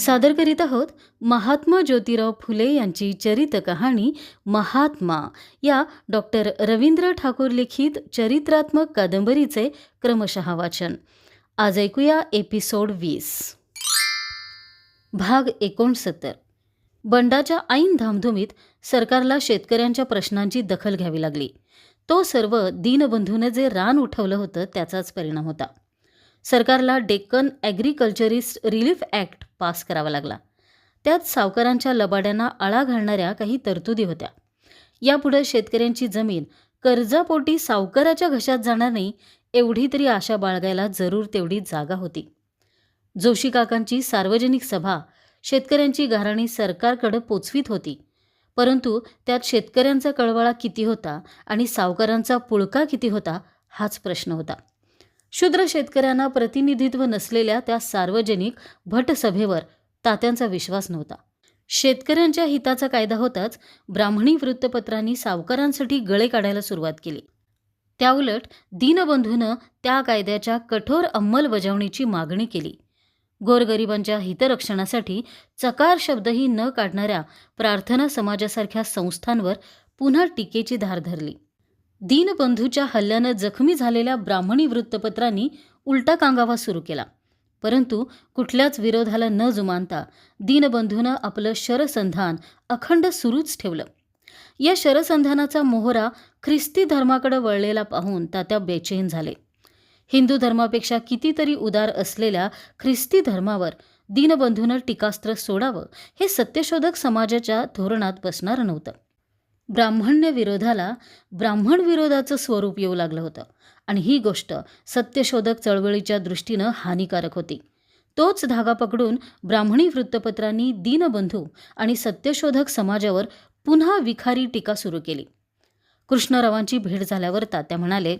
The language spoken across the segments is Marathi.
सादर करीत आहोत महात्मा ज्योतिराव फुले यांची चरित कहाणी महात्मा. या डॉक्टर रवींद्र ठाकूर लिखित चरित्रात्मक कादंबरीचे क्रमशः वाचन. आज ऐकूया एपिसोड वीस. भाग एकोणसत्तर. बंडाच्या ऐन धामधुमीत सरकारला शेतकऱ्यांच्या प्रश्नांची दखल घ्यावी लागली. तो सर्व दीनबंधूनं जे रान उठवलं होतं त्याचाच परिणाम होता. सरकारला Deccan agriculturist relief act pass करावा लागला. त्यात सावकारांच्या लबाड्यांना आळा घालणाऱ्या काही तरतुदी होत्या. यापुढे शेतकऱ्यांची जमीन कर्जापोटी सावकाराच्या घशात जाणार नाही एवढी तरी आशा बाळगायला जरूर तेवढी जागा होती. जोशी काकांची सार्वजनिक सभा शेतकऱ्यांची घराणी सरकारकडे पोचवीत होती. परंतु त्यात शेतकऱ्यांचा कळवळा किती होता आणि सावकारांचा पुळका किती होता हाच प्रश्न होता. शूद्र शेतकऱ्यांना प्रतिनिधित्व नसलेल्या त्या सार्वजनिक भटसभेवर तात्यांचा विश्वास नव्हता. शेतकऱ्यांच्या हिताचा कायदा होताच ब्राह्मणी वृत्तपत्रांनी सावकारांसाठी गळे काढायला सुरुवात केली. त्याउलट दीनबंधूनं त्या कायद्याच्या कठोर अंमलबजावणीची मागणी केली. गोरगरिबांच्या हितरक्षणासाठी चकार शब्दही न काढणाऱ्या प्रार्थना समाजासारख्या संस्थांवर पुन्हा टीकेची धार धरली. दीनबंधूच्या हल्ल्यानं जखमी झालेल्या ब्राह्मणी वृत्तपत्रांनी उलटा कांगावा सुरू केला. परंतु कुठल्याच विरोधाला न जुमानता दीनबंधूनं आपलं शरसंधान अखंड सुरूच ठेवलं. या शरसंधानाचा मोहरा ख्रिस्ती धर्माकडे वळलेला पाहून तात्या बेचैन झाले. हिंदू धर्मापेक्षा कितीतरी उदार असलेल्या ख्रिस्ती धर्मावर दीनबंधूनं टीकास्त्र सोडावं हे सत्यशोधक समाजाच्या धोरणात बसणारं नव्हतं. ब्राह्मण्य विरोधाला ब्राह्मण विरोधाचं स्वरूप येऊ लागलं होतं. आणि ही गोष्ट सत्यशोधक चळवळीच्या दृष्टीनं हानिकारक होती. तोच धागा पकडून ब्राह्मणी वृत्तपत्रांनी दीनबंधू आणि सत्यशोधक समाजावर पुन्हा विखारी टीका सुरू केली. कृष्णरावांची भेट झाल्यावर तात्या म्हणाले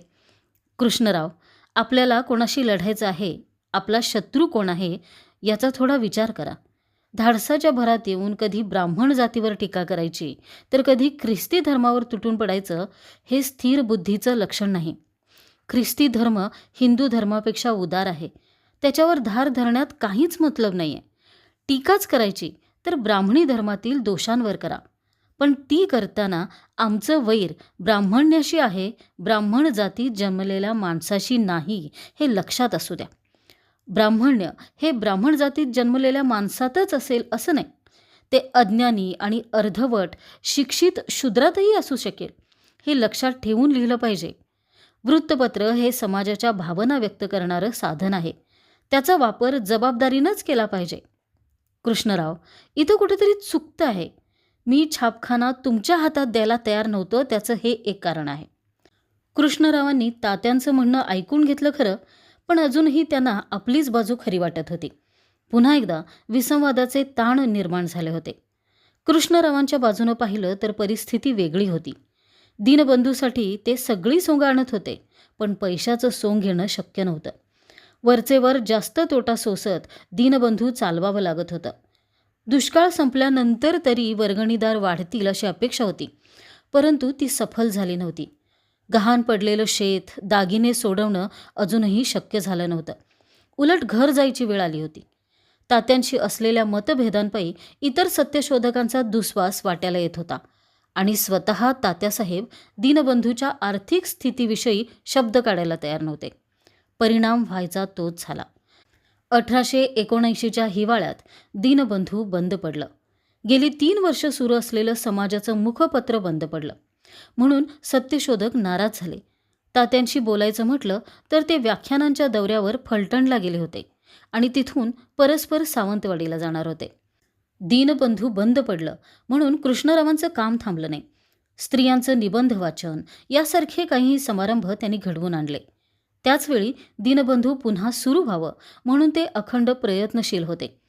कृष्णराव आपल्याला कोणाशी लढायचं आहे? आपला शत्रू कोण आहे? याचा थोडा विचार करा. धाडसाच्या भरात येऊन कधी ब्राह्मण जातीवर टीका करायची तर कधी ख्रिस्ती धर्मावर तुटून पडायचं हे स्थिर बुद्धीचं लक्षण नाही. ख्रिस्ती धर्म हिंदू धर्मापेक्षा उदार आहे. त्याच्यावर धार धरण्यात काहीच मतलब नाही आहे टीकाच करायची तर ब्राह्मणी धर्मातील दोषांवर करा. पण ती करताना आमचं वैर ब्राह्मण्याशी आहे ब्राह्मण जातीत जन्मलेल्या माणसाशी नाही हे लक्षात असू द्या. ब्राह्मण्य हे ब्राह्मण जातीत जन्मलेल्या माणसातच असेल असं नाही. ते अज्ञानी आणि अर्धवट शिक्षित शूद्रातही असू शकेल हे लक्षात ठेवून लिहिलं पाहिजे. वृत्तपत्र हे समाजाच्या भावना व्यक्त करणारं साधन आहे. त्याचा वापर जबाबदारीनंच केला पाहिजे. कृष्णराव इथं कुठेतरी चुकतं आहे. मी छापखाना तुमच्या हातात द्यायला तयार नव्हतं त्याचं हे एक कारण आहे. कृष्णरावांनी तात्यांचं म्हणणं ऐकून घेतलं खरं पण अजूनही त्यांना आपलीच बाजू खरी वाटत होती. पुन्हा एकदा विसंवादाचे ताण निर्माण झाले होते. कृष्णरावांच्या बाजूनं पाहिलं तर परिस्थिती वेगळी होती. दीनबंधूसाठी ते सगळी सोंग आणत होते पण पैशाचं सोंग घेणं शक्य नव्हतं. वरचेवर जास्त तोटा सोसत दीनबंधू चालवावं लागत होतं. दुष्काळ संपल्यानंतर तरी वर्गणीदार वाढतील अशी अपेक्षा होती परंतु ती सफल झाली नव्हती. गहाण पडलेलं शेत दागिने सोडवणं अजूनही शक्य झालं नव्हतं. उलट घर जायची वेळ आली होती. तात्यांशी असलेल्या मतभेदांपैकी इतर सत्यशोधकांचा दुस्वास वाट्याला येत होता आणि स्वतः तात्यासाहेब दीनबंधूच्या आर्थिक स्थितीविषयी शब्द काढायला तयार नव्हते. परिणाम व्हायचा तोच झाला. अठराशे एकोणऐंशीच्या हिवाळ्यात दीनबंधू बंद पडलं. गेली तीन वर्ष सुरू असलेलं समाजाचं मुखपत्र बंद पडलं. म्हणून सत्यशोधक नाराज झाले. तात्यांशी बोलायचं म्हटलं तर ते व्याख्यानांच्या दौऱ्यावर फलटणला गेले होते आणि तिथून परस्पर सावंतवाडीला जाणार होते. दीनबंधू बंद पडलं म्हणून कृष्णरावांचं काम थांबलं नाही. स्त्रियांचं निबंध वाचन यासारखे काही समारंभ त्यांनी घडवून आणले. त्याचवेळी दीनबंधू पुन्हा सुरू व्हावं म्हणून ते अखंड प्रयत्नशील होते.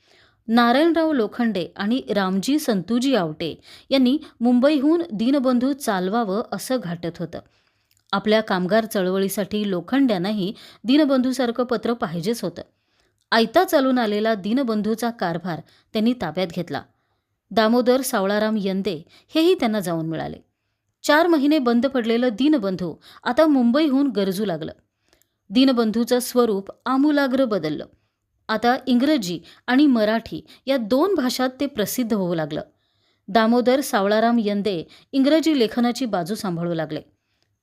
नारायणराव लोखंडे आणि रामजी संतूजी आवटे यांनी मुंबईहून दीनबंधू चालवावं असं घाटत होतं. आपल्या कामगार चळवळीसाठी लोखंड्यांनाही दीनबंधूसारखं पत्र पाहिजेच होतं. आयता चालून आलेला दीनबंधूचा कारभार त्यांनी ताब्यात घेतला. दामोदर सावळाराम यंदे हेही त्यांना जाऊन मिळाले. चार महिने बंद पडलेलं दीनबंधू आता मुंबईहून गरजू लागलं. दीनबंधूचं स्वरूप आमूलाग्र बदललं. आता इंग्रजी आणि मराठी या दोन भाषात ते प्रसिद्ध होऊ लागलं. दामोदर सावळाराम यंदे इंग्रजी लेखनाची बाजू सांभाळू लागले.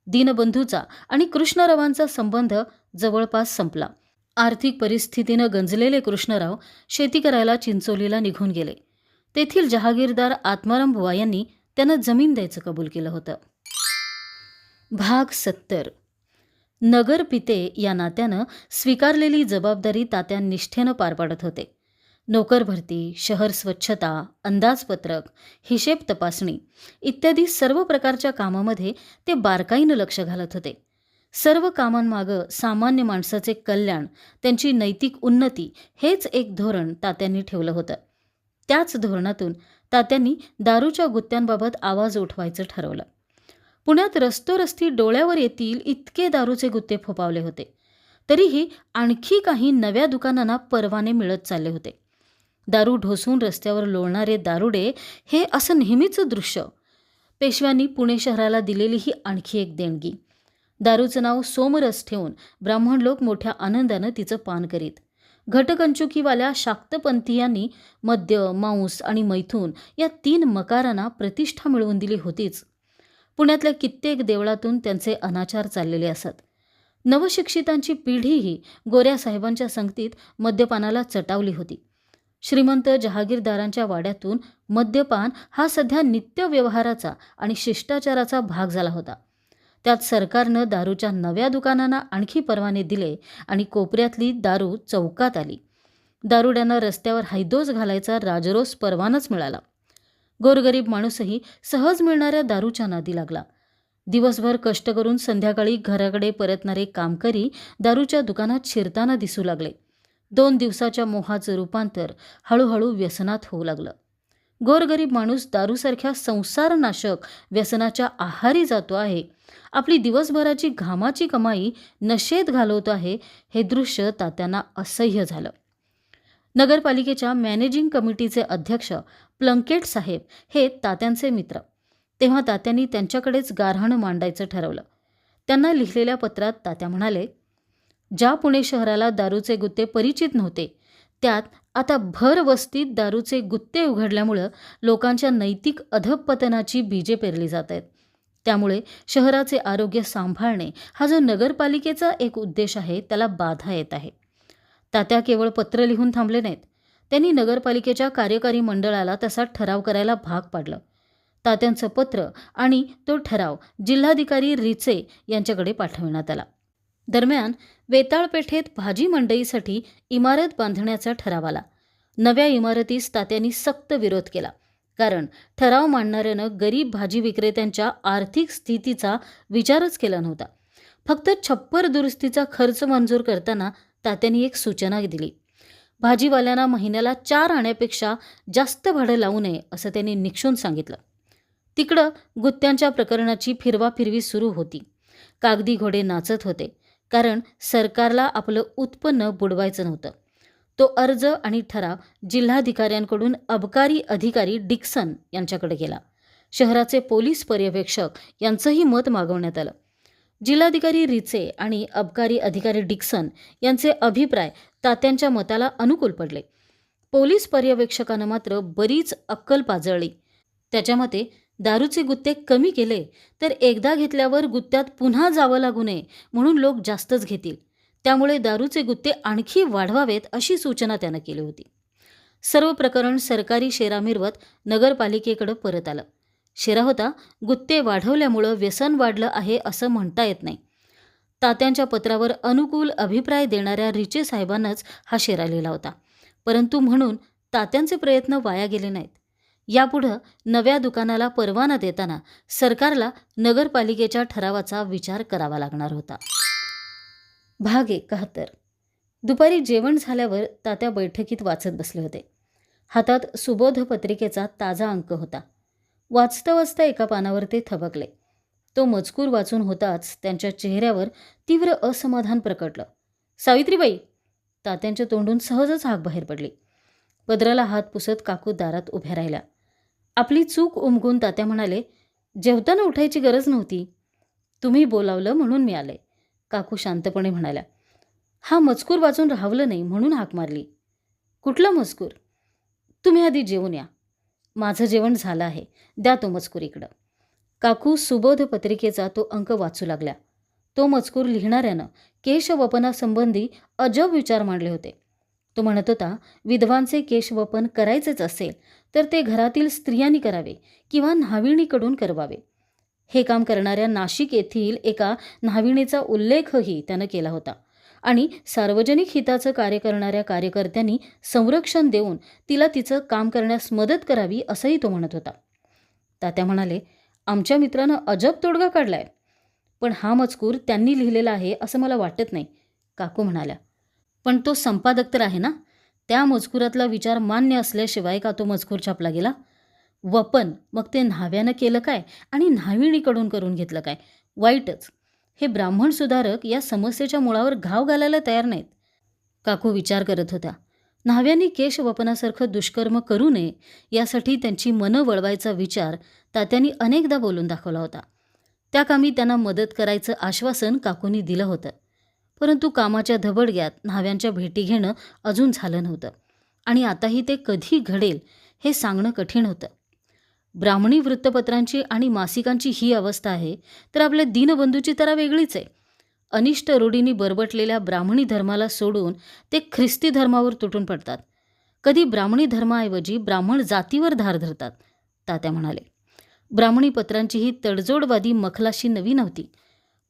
दीनबंधूचा आणि कृष्णरावांचा संबंध जवळपास संपला. आर्थिक परिस्थितीनं गंजलेले कृष्णराव शेती करायला चिंचोलीला निघून गेले. तेथील जहागीरदार आत्माराम बुवा यांनी त्यांना जमीन द्यायचं कबूल केलं होतं. भाग सत्तर. नगर पिते या नात्यानं स्वीकारलेली जबाबदारी तात्या निष्ठेनं पार पाडत होते. नोकर भरती शहर स्वच्छता अंदाजपत्रक हिशेब तपासणी इत्यादी सर्व प्रकारच्या कामामध्ये ते बारकाईनं लक्ष घालत होते. सर्व कामांमागं सामान्य माणसाचे कल्याण त्यांची नैतिक उन्नती हेच एक धोरण तात्यांनी ठेवलं होतं. त्याच धोरणातून तात्यांनी दारूच्या गुत्त्यांबाबत आवाज उठवायचं ठरवलं. पुण्यात रस्तोरस्ती डोळ्यावर येतील इतके दारूचे गुत्ते फोपावले होते. तरीही आणखी काही नव्या दुकानांना परवाने मिळत चालले होते. दारू ढोसून रस्त्यावर लोळणारे दारुडे हे असं नेहमीचं दृश्य. पेशव्यांनी पुणे शहराला दिलेली ही आणखी एक देणगी. दारूचं नाव सोमरस ठेवून ब्राह्मण लोक मोठ्या आनंदानं तिचं पान करीत. घटकंचुकीवाल्या शाक्तपंथीयांनी मद्य मांस आणि मैथून या तीन मकारांना प्रतिष्ठा मिळवून दिली होतीच. पुण्यातल्या कित्येक देवळातून त्यांचे अनाचार चाललेले असत. नवशिक्षितांची पिढीही गोऱ्या साहेबांच्या संगतीत मद्यपानाला चटावली होती. श्रीमंत जहागीरदारांच्या वाड्यातून मद्यपान हा सध्या नित्य व्यवहाराचा आणि शिष्टाचाराचा भाग झाला होता. त्यात सरकारनं दारूच्या नव्या दुकानांना आणखी परवाने दिले आणि कोपऱ्यातली दारू चौकात आली. दारुड्यांना रस्त्यावर हैदोस घालायचा राजरोस परवानाच मिळाला. गोरगरीब माणूसही सहज मिळणाऱ्या दारूच्या नादी लागला. दिवसभर कष्ट करून संध्याकाळी घराकडे परतणारे कामकरी दारूच्या दुकानात शिरताना दिसू लागले. दोन दिवसाच्या मोहाचं रूपांतर हळूहळू व्यसनात होऊ लागलं. गोरगरीब माणूस दारूसारख्या संसारनाशक व्यसनाच्या आहारी जातो आहे. आपली दिवसभराची घामाची कमाई नशेत घालवतो आहे हे दृश्य तात्यांना असह्य झालं. नगरपालिकेच्या मॅनेजिंग कमिटीचे अध्यक्ष प्लंकेट साहेब हे तात्यांचे मित्र. तेव्हा तात्यांनी त्यांच्याकडेच गारहाण मांडायचं ठरवलं. त्यांना लिहिलेल्या पत्रात तात्या म्हणाले ज्या पुणे शहराला दारूचे गुत्ते परिचित नव्हते त्यात आता भर वस्तीत दारूचे गुत्ते उघडल्यामुळं लोकांच्या नैतिक अधपतनाची बीजे पेरली जात आहेत. त्यामुळे शहराचे आरोग्य सांभाळणे हा जो नगरपालिकेचा एक उद्देश आहे त्याला बाधा येत आहे. तात्या केवळ पत्र लिहून थांबले नाहीत त्यांनी नगरपालिकेच्या कार्यकारी मंडळाला तसा ठराव करायला भाग पाडलं. तात्यांचं पत्र आणि तो ठराव जिल्हाधिकारी रिचे यांच्याकडे पाठविण्यात आला. दरम्यान वेताळपेठेत भाजी मंडईसाठी इमारत बांधण्याचा ठराव आला. नव्या इमारतीस तात्यांनी सक्त विरोध केला कारण ठराव मांडणाऱ्यानं गरीब भाजी विक्रेत्यांच्या आर्थिक स्थितीचा विचारच केला नव्हता. फक्त छप्पर दुरुस्तीचा खर्च मंजूर करताना तात्यांनी एक सूचना दिली. भाजीवाल्यांना महिन्याला चार आण्यापेक्षा जास्त भाडं लावू नये असं त्यांनी निक्षून सांगितलं. तिकडं गुत्त्यांच्या प्रकरणाची फिरवाफिरवी सुरू होती. कागदी घोडे नाचत होते कारण सरकारला आपलं उत्पन्न बुडवायचं नव्हतं. तो अर्ज आणि ठराव जिल्हाधिकाऱ्यांकडून अबकारी अधिकारी डिक्सन यांच्याकडे गेला. शहराचे पोलीस पर्यवेक्षक यांचंही मत मागवण्यात आलं. जिल्हाधिकारी रिचे आणि अबकारी अधिकारी डिक्सन यांचे अभिप्राय तात्यांच्या मताला अनुकूल पडले. पोलीस पर्यवेक्षकानं मात्र बरीच अक्कल पाजळली. त्याच्या मते दारूचे गुत्ते कमी केले तर एकदा घेतल्यावर गुत्त्यात पुन्हा जावं लागू नये म्हणून लोक जास्तच घेतील. त्यामुळे दारूचे गुत्ते आणखी वाढवावेत अशी सूचना त्यानं केली होती. सर्व प्रकरण सरकारी शेरा मिरवत नगरपालिकेकडं परत आलं. शेरा होता गुत्ते वाढवल्यामुळं व्यसन वाढलं आहे असं म्हणता येत नाही. तात्यांच्या पत्रावर अनुकूल अभिप्राय देणाऱ्या रिचे साहेबांनाच हा शेरा लिहिला होता. परंतु म्हणून तात्यांचे प्रयत्न वाया गेले नाहीत. यापुढं नव्या दुकानाला परवाना देताना सरकारला नगरपालिकेच्या ठरावाचा विचार करावा लागणार होता. भाग एकाहत्तर दुपारी जेवण झाल्यावर तात्या बैठकीत वाचत बसले होते. हातात सुबोध पत्रिकेचा ताजा अंक होता. वाचता वाचता एका पानावर ते थबकले. तो मजकूर वाचून होताच त्यांच्या चेहऱ्यावर तीव्र असमाधान प्रकटलं. सावित्रीबाई! तात्यांच्या तोंडून सहजच हाक बाहेर पडली. पदराला हात पुसत काकू दारात उभ्या राहिल्या. आपली चूक उमगून तात्या म्हणाले जेवताना उठायची गरज नव्हती. तुम्ही बोलावलं म्हणून मी आले. काकू शांतपणे म्हणाल्या हा मजकूर वाचून राहवलं नाही म्हणून हाक मारली. कुठला मजकूर? तुम्ही आधी जेवून या. माझं जेवण झालं आहे. द्या तो मजकूर इकडं काकू सुबोध पत्रिकेचा तो अंक वाचू लागल्या. तो मजकूर लिहिणाऱ्यानं केशवपनासंबंधी अजब विचार मांडले होते. तो म्हणत होता विधवांचे केशवपन करायचेच असेल तर ते घरातील स्त्रियांनी करावे किंवा न्हाविणीकडून करवावे. हे काम करणाऱ्या नाशिक येथील एका न्हाविणीचा उल्लेखही त्यानं केला होता. आणि सार्वजनिक हिताचं कार्य करणाऱ्या कार्यकर्त्यांनी संरक्षण देऊन तिला तिचं काम करण्यास मदत करावी असंही तो म्हणत होता. तात्या म्हणाले आमच्या मित्रानं अजब तोडगा काढलाय. पण हा मजकूर त्यांनी लिहिलेला आहे असं मला वाटत नाही काकू म्हणाल्या. पण तो संपादक तर आहे ना? त्या मजकुरातला विचार मान्य असल्याशिवाय का तो मजकूर छापला गेला? वपन मग ते न्हाव्यानं केलं काय? आणि न्हाविणीकडून करून घेतलं काय? वाईटच. हे ब्राह्मण सुधारक या समस्येच्या मुळावर घाव घालायला तयार नाहीत. काकू विचार करत होत्या. न्हाव्यांनी केश वपनासारखं दुष्कर्म करू नये यासाठी त्यांची मनं वळवायचा विचार तात्यांनी अनेकदा बोलून दाखवला होता. त्या कामी त्यांना मदत करायचं आश्वासन काकूंनी दिलं होतं. परंतु कामाच्या धबडग्यात न्हाव्यांच्या भेटी घेणं अजून झालं नव्हतं. आणि आताही ते कधी घडेल हे सांगणं कठीण होतं. ब्राह्मणी वृत्तपत्रांची आणि मासिकांची ही अवस्था आहे तर आपल्या दीनबंधूची तरा वेगळीच आहे. अनिष्ट रूढींनी बरबटलेल्या ब्राह्मणी धर्माला सोडून ते ख्रिस्ती धर्मावर तुटून पडतात. कधी ब्राह्मणी धर्माऐवजी ब्राह्मण जातीवर धार धरतात तात्या म्हणाले. ब्राह्मणी पत्रांची ही तडजोडवादी मखलाशी नवी नव्हती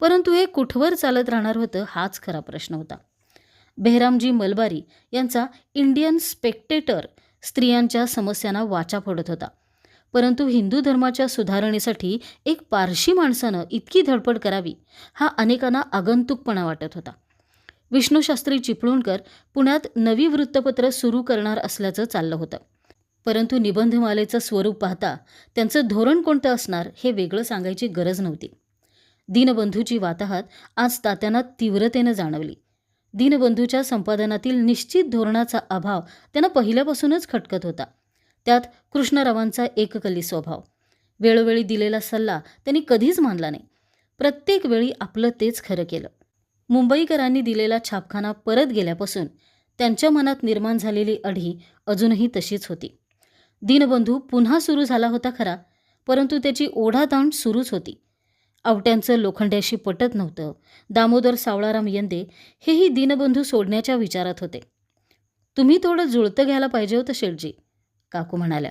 परंतु हे कुठवर चालत राहणार होतं हाच खरा प्रश्न होता. बेहरामजी मलबारी यांचा इंडियन स्पेक्टेटर स्त्रियांच्या समस्यांना वाचा फोडत होता. परंतु हिंदू धर्माच्या सुधारणेसाठी एक पारशी माणसानं इतकी धडपड करावी हा अनेकांना आगंतुकपणा वाटत होता. विष्णूशास्त्री चिपळूणकर पुण्यात नवी वृत्तपत्र सुरू करणार असल्याचं चाललं होतं. परंतु निबंधमालेचं स्वरूप पाहता त्यांचं धोरण कोणतं असणार हे वेगळं सांगायची गरज नव्हती. दीनबंधूची वाताहत आज तात्यांना तीव्रतेनं जाणवली. दीनबंधूच्या संपादनातील निश्चित धोरणाचा अभाव त्यांना पहिल्यापासूनच खटकत होता. त्यात कृष्णरावांचा एककली स्वभाव. वेळोवेळी दिलेला सल्ला त्यांनी कधीच मानला नाही. प्रत्येक वेळी आपलं तेच खरं केलं. मुंबईकरांनी दिलेला छापखाना परत गेल्यापासून त्यांच्या मनात निर्माण झालेली अढी अजूनही तशीच होती. दीनबंधू पुन्हा सुरू झाला होता खरा परंतु त्याची ओढाताण सुरूच होती. आवट्यांचं लोखंड्याशी पटत नव्हतं. दामोदर सावळाराम यंदे हेही दीनबंधू सोडण्याच्या विचारात होते. तुम्ही थोडं जुळतं घ्यायला पाहिजे होतं शेटजी काकू म्हणाल्या.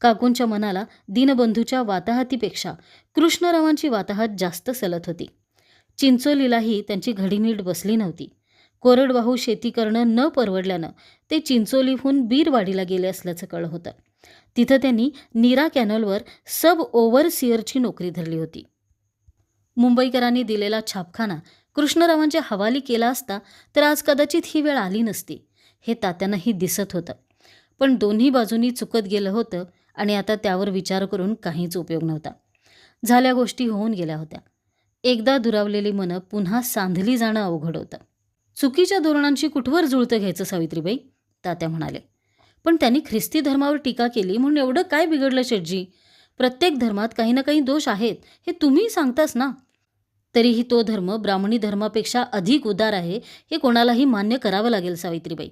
काकूंच्या मनाला दीनबंधूच्या वाताहतीपेक्षा कृष्णरावांची वाताहत जास्त सलत होती. चिंचोलीलाही त्यांची घडी नीट बसली नव्हती. कोरडवाहू शेती करणं न परवडल्यानं ते चिंचोलीहून बीरवाडीला गेले असल्याचं कळलं होतं. तिथं त्यांनी नीरा कॅनलवर सब ओव्हरसिअरची नोकरी धरली होती. मुंबईकरांनी दिलेला छापखाना कृष्णरावांच्या हवाली केला असता तर आज कदाचित ही वेळ आली नसती हे तात्यांनाही दिसत होतं. पण दोन्ही बाजूंनी चुकत गेलं होतं आणि आता त्यावर विचार करून काहीच उपयोग नव्हता. झाल्या गोष्टी होऊन गेल्या होत्या. एकदा दुरावलेली मनं पुन्हा सांधली जाणं अवघड होतं. चुकीच्या धोरणांची कुठवर जुळतं घ्यायचं सावित्रीबाई? तात्या म्हणाले. पण त्यांनी ख्रिस्ती धर्मावर टीका केली म्हणून एवढं काय बिघडलं शेटजी प्रत्येक धर्मात काही ना काही दोष आहेत हे तुम्ही सांगतास ना? तरीही तो धर्म ब्राह्मणी धर्मापेक्षा अधिक उदार आहे हे कोणालाही मान्य करावं लागेल सावित्रीबाई.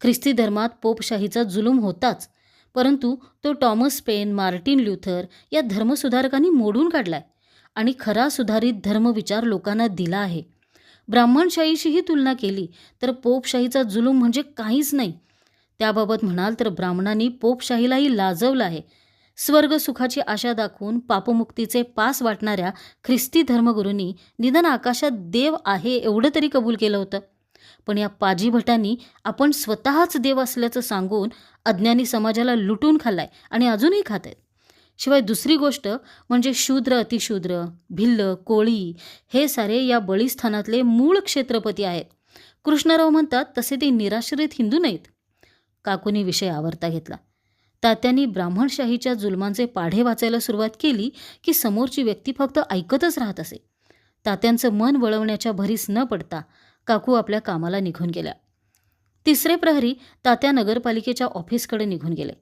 ख्रिस्ती धर्मात पोपशाहीचा जुलूम होताच. परंतु तो टॉमस पेन मार्टिन ल्युथर या धर्मसुधारकांनी मोडून काढलाय आणि खरा सुधारित धर्मविचार लोकांना दिला आहे. ब्राह्मणशाहीशीही तुलना केली तर पोपशाहीचा जुलूम म्हणजे काहीच नाही. त्याबाबत म्हणाल तर ब्राह्मणांनी पोपशाहीलाही लाजवलं आहे. स्वर्ग सुखाची आशा दाखवून पापमुक्तीचे पास वाटणाऱ्या ख्रिस्ती धर्मगुरूंनी निदान आकाशात देव आहे एवढं तरी कबूल केलं होतं. पण या पाजी भटांनी आपण स्वतःच देव असल्याचं सांगून अज्ञानी समाजाला लुटून खाल्लाय आणि अजूनही खात आहेत. शिवाय दुसरी गोष्ट म्हणजे शूद्र अतिशूद्र भिल्ल कोळी हे सारे या बळीस्थानातले मूळ क्षेत्रपती आहेत. कृष्णराव म्हणतात तसे ते निराश्रित हिंदू नाहीत. काकूनी विषय आवरता घेतला. तात्यांनी ब्राह्मणशाहीच्या जुलमांचे पाढे वाचायला सुरुवात केली की समोरची व्यक्ती फक्त ऐकतच राहत असे. तात्यांचं मन वळवण्याच्या भरीस न पडता काकू आपल्या कामाला निघून गेल्या. तिसरे प्रहरी तात्या नगरपालिकेच्या ऑफिसकडे निघून गेले.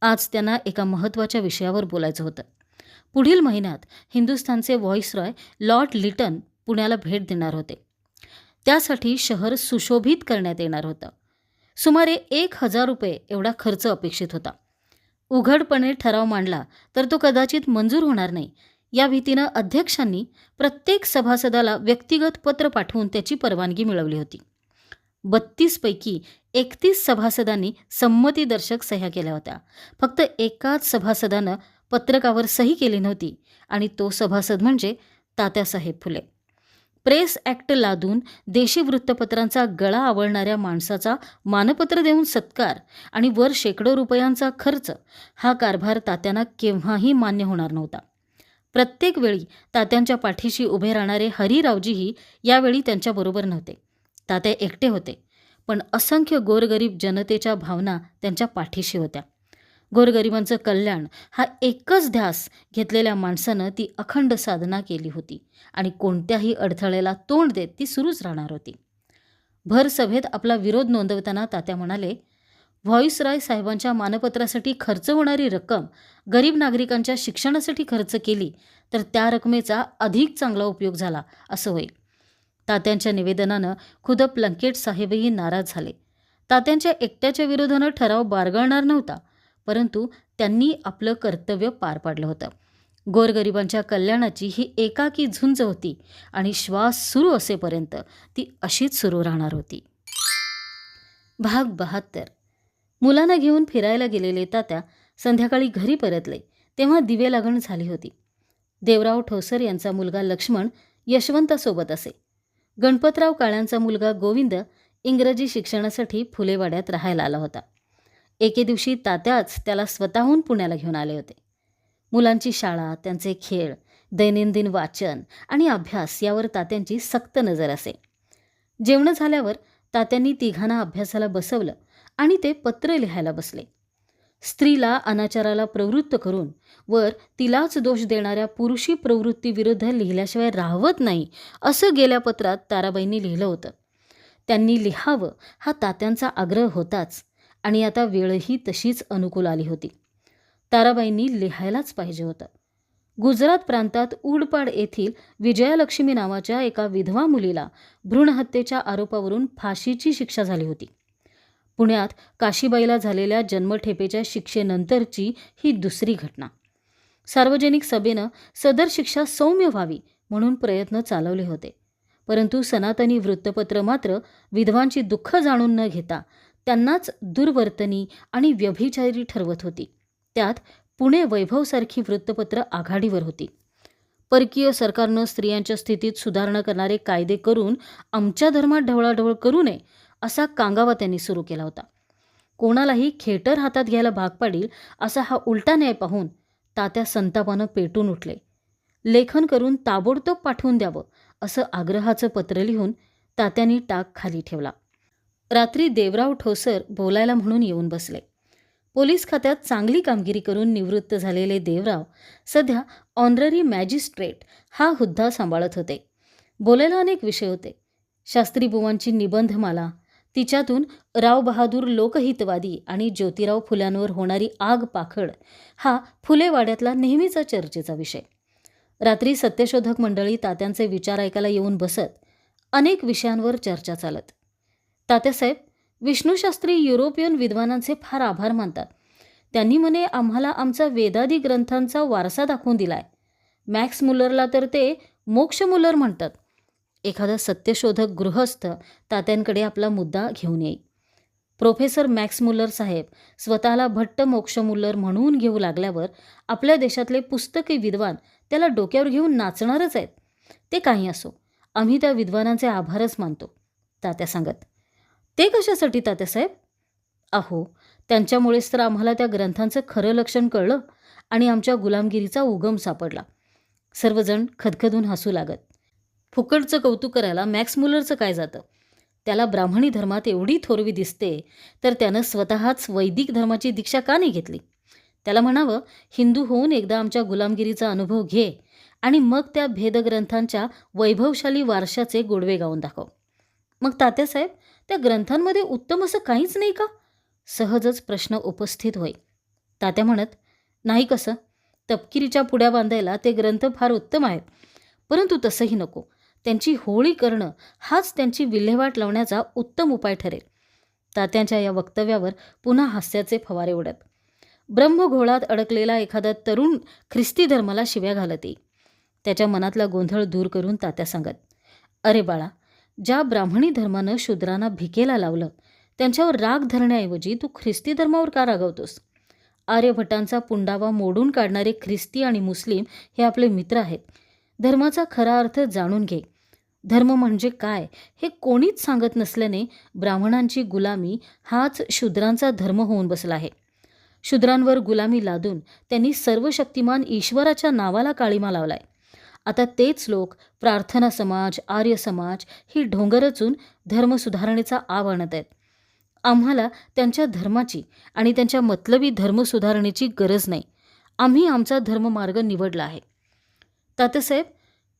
आज त्यांना एका महत्त्वाच्या विषयावर बोलायचं होतं. पुढील महिन्यात हिंदुस्थानचे व्हॉइसरॉय लॉर्ड लिटन पुण्याला भेट देणार होते. त्यासाठी शहर सुशोभित करण्यात येणार होतं. सुमारे एक हजार रुपये एवढा खर्च अपेक्षित होता. उघडपणे ठराव मांडला तर तो कदाचित मंजूर होणार नाही या भीतीनं अध्यक्षांनी प्रत्येक सभासदाला व्यक्तिगत पत्र पाठवून त्याची परवानगी मिळवली होती. बत्तीसपैकी एकतीस सभासदांनी संमतीदर्शक सह्या केल्या होत्या. फक्त एकाच सभासदानं पत्रकावर सही केली नव्हती आणि तो सभासद म्हणजे तात्यासाहेब फुले. प्रेस ॲक्ट लादून देशी वृत्तपत्रांचा गळा आवळणाऱ्या माणसाचा मानपत्र देऊन सत्कार आणि वर शेकडो रुपयांचा खर्च हा कारभार तात्यांना केव्हाही मान्य होणार नव्हता. प्रत्येक वेळी तात्यांच्या पाठीशी उभे राहणारे हरिरावजीही यावेळी त्यांच्याबरोबर नव्हते. तात्या एकटे होते पण असंख्य गोरगरीब जनतेच्या भावना त्यांच्या पाठीशी होत्या. गोरगरिबांचं कल्याण हा एकच ध्यास घेतलेल्या माणसानं ती अखंड साधना केली होती आणि कोणत्याही अडथळ्याला तोंड देत ती सुरूच राहणार होती. भर सभेत आपला विरोध नोंदवताना तात्या म्हणाले व्हॉईसरॉय साहेबांच्या मानपत्रासाठी खर्च होणारी रक्कम गरीब नागरिकांच्या शिक्षणासाठी खर्च केली तर त्या रकमेचा अधिक चांगला उपयोग झाला असं होईल. तात्यांच्या निवेदनानं खुद प्लंकेट साहेबही नाराज झाले. तात्यांच्या एकट्याच्या विरोधानं ठराव बारगळणार नव्हता परंतु त्यांनी आपलं कर्तव्य पार पाडलं होतं. गोरगरिबांच्या कल्याणाची ही एकाकी झुंज होती आणि श्वास सुरू असेपर्यंत ती अशीच सुरू राहणार होती. भाग बहात्तर मुलांना घेऊन फिरायला गेलेले तात्या संध्याकाळी घरी परतले तेव्हा दिवे लागण झाली होती. देवराव ठोसर यांचा मुलगा लक्ष्मण यशवंतासोबत असे. गणपतराव काळ्यांचा मुलगा गोविंद इंग्रजी शिक्षणासाठी फुलेवाड्यात राहायला आला होता. एके दिवशी तात्याच त्याला स्वतःहून पुण्याला घेऊन आले होते. मुलांची शाळा त्यांचे खेळ दैनंदिन वाचन आणि अभ्यास यावर तात्यांची सक्त नजर असे. जेवणं झाल्यावर तात्यांनी तिघांना अभ्यासाला बसवलं आणि ते पत्र लिहायला बसले. स्त्रीला अनाचाराला प्रवृत्त करून वर तिलाच दोष देणाऱ्या पुरुषी प्रवृत्तीविरुद्ध लिहिल्याशिवाय राहवत नाही असं गेल्या पत्रात ताराबाईंनी लिहिलं होतं. त्यांनी लिहावं हा तात्यांचा आग्रह होताच आणि आता वेळही तशीच अनुकूल आली होती. ताराबाईंनी लिहायलाच पाहिजे होतं. गुजरात प्रांतात उडपाड येथील विजयालक्ष्मी नावाच्या एका विधवा मुलीला भ्रूणहत्येच्या आरोपावरून फाशीची शिक्षा झाली होती. पुण्यात काशीबाईला झालेल्या जन्मठेपेच्या शिक्षेनंतरची ही दुसरी घटना. सार्वजनिक सभेनं सदर शिक्षा सौम्य व्हावी म्हणून प्रयत्न चालवले होते. परंतु सनातनी वृत्तपत्र मात्र विधवांची दुःख जाणून न घेता त्यांनाच दुर्वर्तनी आणि व्यभिचारी ठरवत होती. त्यात पुणे वैभवसारखी वृत्तपत्र आघाडीवर होती. परकीय सरकारनं स्त्रियांच्या स्थितीत सुधारणा करणारे कायदे करून आमच्या धर्मात ढवळाढवळ करू नये असा कांगावा त्यांनी सुरू केला होता. कोणालाही खेटर हातात घ्यायला भाग पाडील असा हा उलटा न्याय पाहून तात्या संतापानं पेटून उठले. लेखन करून ताबडतोब पाठवून द्यावं असं आग्रहाचं पत्र लिहून तात्यांनी टाक खाली ठेवला. रात्री देवराव ठोसर बोलायला म्हणून येऊन बसले. पोलीस खात्यात चांगली कामगिरी करून निवृत्त झालेले देवराव सध्या ऑनररी मॅजिस्ट्रेट हा हुद्दा सांभाळत होते. बोलायला अनेक विषय होते. शास्त्री बुवांची निबंधमाला तिच्यातून राव बहादूर लोकहितवादी आणि ज्योतिराव फुल्यांवर होणारी आग पाखड हा फुलेवाड्यातला नेहमीचा चर्चेचा विषय. रात्री सत्यशोधक मंडळी तात्यांचे विचार ऐकायला येऊन बसत अनेक विषयांवर चर्चा चालत. तात्यासाहेब विष्णूशास्त्री युरोपियन विद्वानांचे फार आभार मानतात. त्यांनी म्हणे आम्हाला आमचा वेदादी ग्रंथांचा वारसा दाखवून दिलाय. मॅक्स मुलरला तर ते मोक्ष मुलर म्हणतात. एखादा सत्यशोधक गृहस्थ तात्यांकडे आपला मुद्दा घेऊन येई. प्रोफेसर मॅक्स मुल्लर साहेब स्वतःला भट्ट मोक्ष मुल्लर म्हणून घेऊ लागल्यावर आपल्या देशातले पुस्तकी विद्वान त्याला डोक्यावर घेऊन नाचणारच आहेत. ते काही असो आम्ही त्या विद्वानांचे आभारच मानतो तात्या सांगत. ते कशासाठी तात्यासाहेब अहो त्यांच्यामुळेच तर आम्हाला त्या ग्रंथांचं खरं लक्षण कळलं आणि आमच्या गुलामगिरीचा उगम सापडला. सर्वजण खदखदून हसू लागत. फुकटचं कौतुक करायला मॅक्स मुलरचं काय जातं? त्याला ब्राह्मणी धर्मात एवढी थोरवी दिसते तर त्यानं स्वतःच वैदिक धर्माची दीक्षा का नाही घेतली? त्याला म्हणावं हिंदू होऊन एकदा आमच्या गुलामगिरीचा अनुभव घे आणि मग त्या भेदग्रंथांच्या वैभवशाली वारशाचे गोडवे गाऊन दाखव. मग तात्यासाहेब त्या ग्रंथांमध्ये उत्तम असं काहीच नाही का? सहजच प्रश्न उपस्थित होय. तात्या म्हणत नाही कसं तपकिरीच्या पुड्या बांधायला ते ग्रंथ फार उत्तम आहेत परंतु तसंही नको. त्यांची होळी करणं हाच त्यांची विल्हेवाट लावण्याचा उत्तम उपाय ठरेल. तात्यांच्या या वक्तव्यावर पुन्हा हास्याचे फवारे उडत. ब्रह्मघोळात अडकलेला एखादा तरुण ख्रिस्ती धर्माला शिव्या घालत येई. त्याच्या मनातला गोंधळ दूर करून तात्या सांगत अरे बाळा ज्या ब्राह्मणी धर्मानं शूद्रांना भिकेला लावलं त्यांच्यावर राग धरण्याऐवजी तू ख्रिस्ती धर्मावर का रागवतोस? आर्यभटांचा पुंडावा मोडून काढणारे ख्रिस्ती आणि मुस्लिम हे आपले मित्र आहेत. धर्माचा खरा अर्थ जाणून घे. धर्म म्हणजे काय हे कोणीच सांगत नसल्याने ब्राह्मणांची गुलामी हाच शूद्रांचा धर्म होऊन बसला आहे. शूद्रांवर गुलामी लादून त्यांनी सर्वशक्तिमान ईश्वराच्या नावाला काळीमा लावलाय. आता तेच लोक प्रार्थना समाज आर्य समाज ही ढोंगर रचून धर्मसुधारणेचा आव आणत आहेत. आम्हाला त्यांच्या धर्माची आणि त्यांच्या मतलबी धर्मसुधारणेची गरज नाही. आम्ही आमचा धर्ममार्ग निवडला आहे. तात्यासाहेब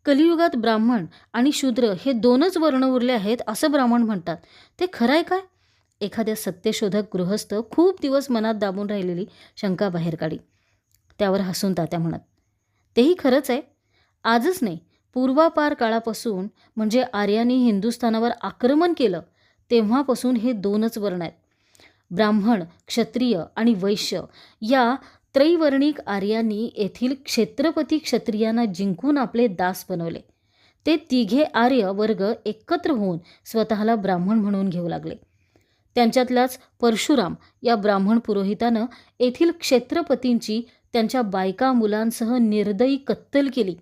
कलियुगात ब्राह्मण आणि शूद्र हे दोनच वर्ण उरले आहेत असं ब्राह्मण म्हणतात. ते खरं आहे काय? एखाद्या सत्यशोधक गृहस्थ खूप दिवस मनात दाबून राहिलेली शंका बाहेर काढी. त्यावर हसून तात्या म्हणत तेही खरंच आहे? आजच नाही. पूर्वापार काळापासून म्हणजे आर्यांनी हिंदुस्थानावर आक्रमण केलं तेव्हापासून हे दोनच वर्ण आहेत. ब्राह्मण क्षत्रिय आणि वैश्य या त्रैवर्णिक आर्यांनी येथील क्षेत्रपती क्षत्रियांना जिंकून आपले दास बनवले. ते तिघे आर्य वर्ग एकत्र होऊन स्वतःला ब्राह्मण म्हणून घेऊ लागले. त्यांच्यातल्याच परशुराम या ब्राह्मण पुरोहितानं येथील क्षेत्रपतींची त्यांच्या बायका मुलांसह निर्दयी कत्तल केली.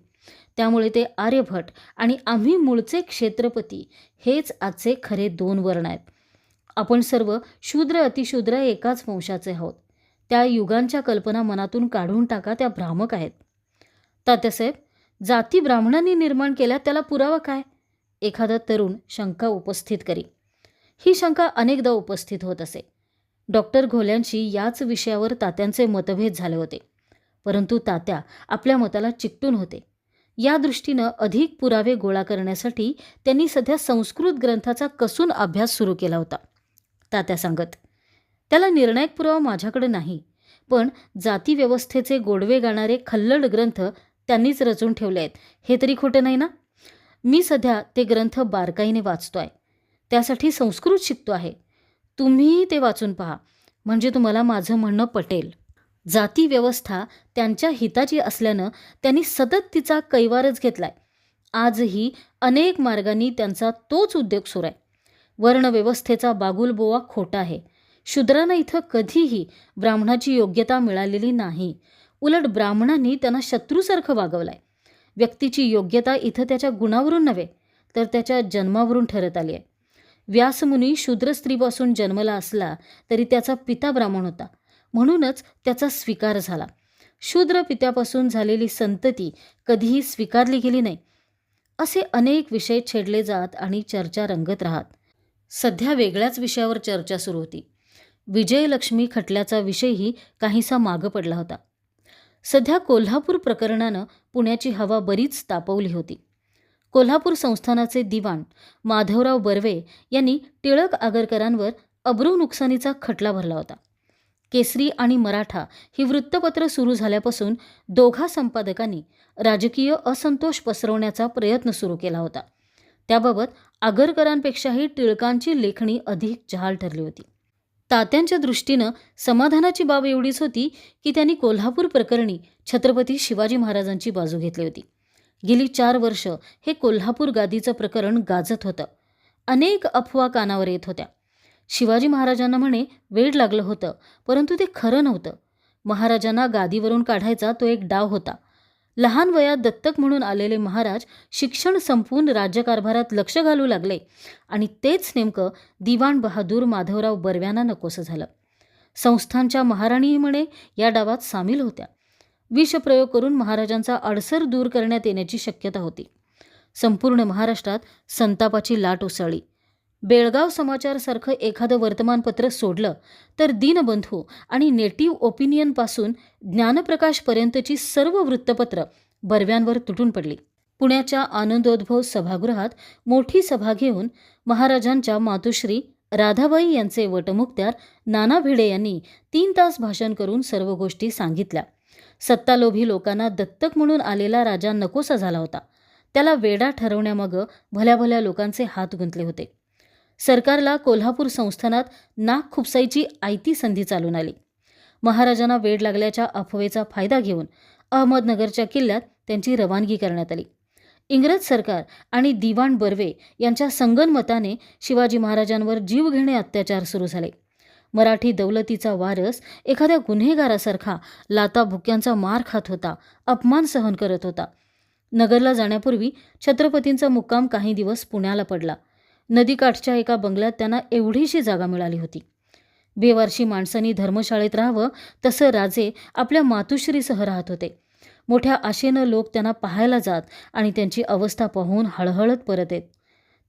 त्यामुळे ते आर्यभट आणि आम्ही मूळचे क्षेत्रपती हेच आजचे खरे दोन वर्ण आहेत. आपण सर्व शूद्र अतिशूद्र एकाच वंशाचे आहोत. त्या युगांच्या कल्पना मनातून काढून टाका त्या भ्रामक आहेत. तात्यासाहेब जाती ब्राह्मणांनी निर्माण केल्या त्याला पुरावा काय? एखादा तरुण शंका उपस्थित करी. ही शंका अनेकदा उपस्थित होत असे. डॉक्टर घोल्यांशी याच विषयावर तात्यांचे मतभेद झाले होते. परंतु तात्या आपल्या मताला चिकटून होते. या दृष्टीनं अधिक पुरावे गोळा करण्यासाठी त्यांनी सध्या संस्कृत ग्रंथाचा कसून अभ्यास सुरू केला होता. तात्या सांगत त्याला निर्णायक पुरावा माझ्याकडे नाही. पण जातीव्यवस्थेचे गोडवे गाणारे खल्लड ग्रंथ त्यांनीच रचून ठेवले आहेत. हे तरी खोटं नाही ना? मी सध्या ते ग्रंथ बारकाईने वाचतो आहे त्यासाठी संस्कृत शिकतो आहे. तुम्हीही ते वाचून पहा. म्हणजे तुम्हाला माझं म्हणणं पटेल. जाती व्यवस्था त्यांच्या हिताची असल्यानं त्यांनी सतत तिचा कैवारच घेतलाय. आजही अनेक मार्गांनी त्यांचा तोच उद्योग सुरू आहे. वर्णव्यवस्थेचा बागुलबोवा खोटा आहे. शूद्रांना इथं कधीही ब्राह्मणाची योग्यता मिळालेली नाही. उलट ब्राह्मणांनी त्यांना शत्रूसारखं वागवलंय. व्यक्तीची योग्यता इथं त्याच्या गुणावरून नव्हे तर त्याच्या जन्मावरून ठरत आली आहे. व्यासमुनी शूद्र स्त्रीपासून जन्मला असला तरी त्याचा पिता ब्राह्मण होता. म्हणूनच त्याचा स्वीकार झाला. शूद्र पित्यापासून झालेली संतती कधीही स्वीकारली गेली नाही. असे अनेक विषय छेडले जात आणि चर्चा रंगत राहत. सध्या वेगळ्याच विषयावर चर्चा सुरू होती. विजयलक्ष्मी खटल्याचा विषयही काहीसा मागं पडला होता. सध्या कोल्हापूर प्रकरणानं पुण्याची हवा बरीच तापवली होती. कोल्हापूर संस्थानाचे दिवाण माधवराव बर्वे यांनी टिळक आगरकरांवर अब्रू नुकसानीचा खटला भरला होता. केसरी आणि मराठा ही वृत्तपत्र सुरू झाल्यापासून दोघा संपादकांनी राजकीय असंतोष पसरवण्याचा प्रयत्न सुरू केला होता. त्याबाबत आगरकरांपेक्षाही टिळकांची लेखणी अधिक जहाल ठरली होती. तात्यांच्या दृष्टीनं समाधानाची बाब एवढीच होती की त्यांनी कोल्हापूर प्रकरणी छत्रपती शिवाजी महाराजांची बाजू घेतली होती. गेली चार वर्ष हे कोल्हापूर गादीचं प्रकरण गाजत होतं. अनेक अफवा कानावर येत होत्या. शिवाजी महाराजांना म्हणे वेळ लागलं होतं परंतु ते खरं नव्हतं. महाराजांना गादीवरून काढायचा तो एक डाव होता. लहान वयात दत्तक म्हणून आलेले महाराज शिक्षण संपवून राज्यकारभारात लक्ष घालू लागले. आणि तेच नेमकं दिवाण बहादूर माधवराव बर्व्यांना नकोसं झालं. संस्थांच्या महाराणीही म्हणे या डावात सामील होत्या. विषप्रयोग करून महाराजांचा अडसर दूर करण्यात येण्याची शक्यता होती. संपूर्ण महाराष्ट्रात संतापाची लाट उसळली. बेळगाव समाचारसारखं एखादं वर्तमानपत्र सोडलं तर दीनबंधू आणि नेटिव्ह ओपिनियनपासून ज्ञानप्रकाशपर्यंतची सर्व वृत्तपत्र बर्व्यांवर तुटून पडली. पुण्याच्या आनंदोद्भव सभागृहात मोठी सभा घेऊन महाराजांच्या मातुश्री राधाबाई यांचे वटमुक्त्यार नाना भिडे यांनी तीन तास भाषण करून सर्व गोष्टी सांगितल्या. सत्तालोभी लोकांना दत्तक म्हणून आलेला राजा नकोसा झाला होता. त्याला वेडा ठरवण्यामागं भल्या भल्या लोकांचे हात गुंतले होते. सरकारला कोल्हापूर संस्थानात नाक खुपसायची आयती संधी चालून आली. महाराजांना वेड लागल्याच्या अफवेचा फायदा घेऊन अहमदनगरच्या किल्ल्यात त्यांची रवानगी करण्यात आली. इंग्रज सरकार आणि दिवाण बर्वे यांच्या संगनमताने शिवाजी महाराजांवर जीवघेणे अत्याचार सुरू झाले. मराठी दौलतीचा वारस एखाद्या गुन्हेगारासारखा लाता भुक्यांचा मार खात होता अपमान सहन करत होता. नगरला जाण्यापूर्वी छत्रपतींचा मुक्काम काही दिवस पुण्याला पडला. नदीकाठच्या एका बंगल्यात त्यांना एवढीशी जागा मिळाली होती. बेवारशी माणसांनी धर्मशाळेत राहावं तसं राजे आपल्या मातुश्रीसह राहत होते. मोठ्या आशेनं लोक त्यांना पाहायला जात आणि त्यांची अवस्था पाहून हळहळत परत येत.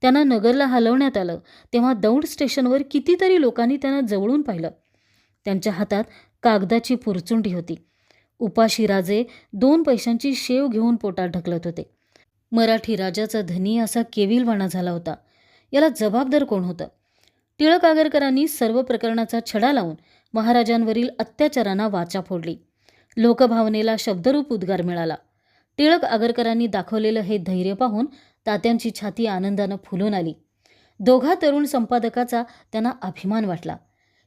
त्यांना नगरला हलवण्यात आलं तेव्हा दौंड स्टेशनवर कितीतरी लोकांनी त्यांना जवळून पाहिलं. त्यांच्या हातात कागदाची पुरचुंडी होती. उपाशी राजे दोन पैशांची शेव घेऊन पोटात ढकलत होते. मराठी राजाचा धनी असा केविलवाणा झाला होता. याला जबाबदार कोण होतं? टिळक आगरकरांनी सर्व प्रकरणाचा छडा लावून महाराजांवरील अत्याचारांना वाचा फोडली. लोकभावनेला शब्दरूप उद्गार मिळाला. टिळक आगरकरांनी दाखवलेलं हे धैर्य पाहून तात्यांची छाती आनंदानं फुलून आली. दोघा तरुण संपादकाचा त्यांना अभिमान वाटला.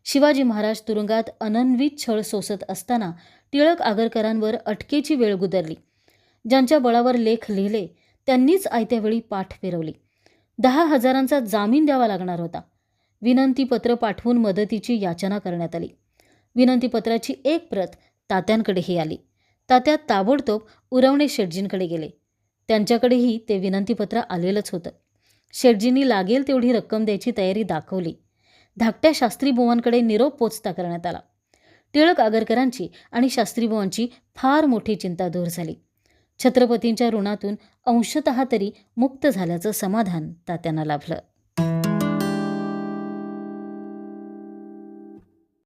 शिवाजी महाराज तुरुंगात अनन्वित छळ सोसत असताना टिळक आगरकरांवर अटकेची वेळ गुदरली. ज्यांच्या बळावर लेख लिहिले त्यांनीच आयत्यावेळी पाठ फिरवली. दहा हजारांचा जामीन द्यावा लागणार होता. विनंतीपत्र पाठवून मदतीची याचना करण्यात आली. विनंतीपत्राची एक प्रत तात्यांकडेही आली. तात्या ताबडतोब उरवणे शेटजींकडे गेले. त्यांच्याकडेही ते विनंतीपत्र आलेलंच होतं. शेटजींनी लागेल तेवढी रक्कम द्यायची तयारी दाखवली. धाकट्या शास्त्रीबुवांकडे निरोप पोचता करण्यात आला. टिळक आगरकरांची आणि शास्त्रीबुवांची फार मोठी चिंता दूर झाली. छत्रपतींच्या ऋणातून अंशतः तरी मुक्त झाल्याचं समाधान तात्यांना लाभलं.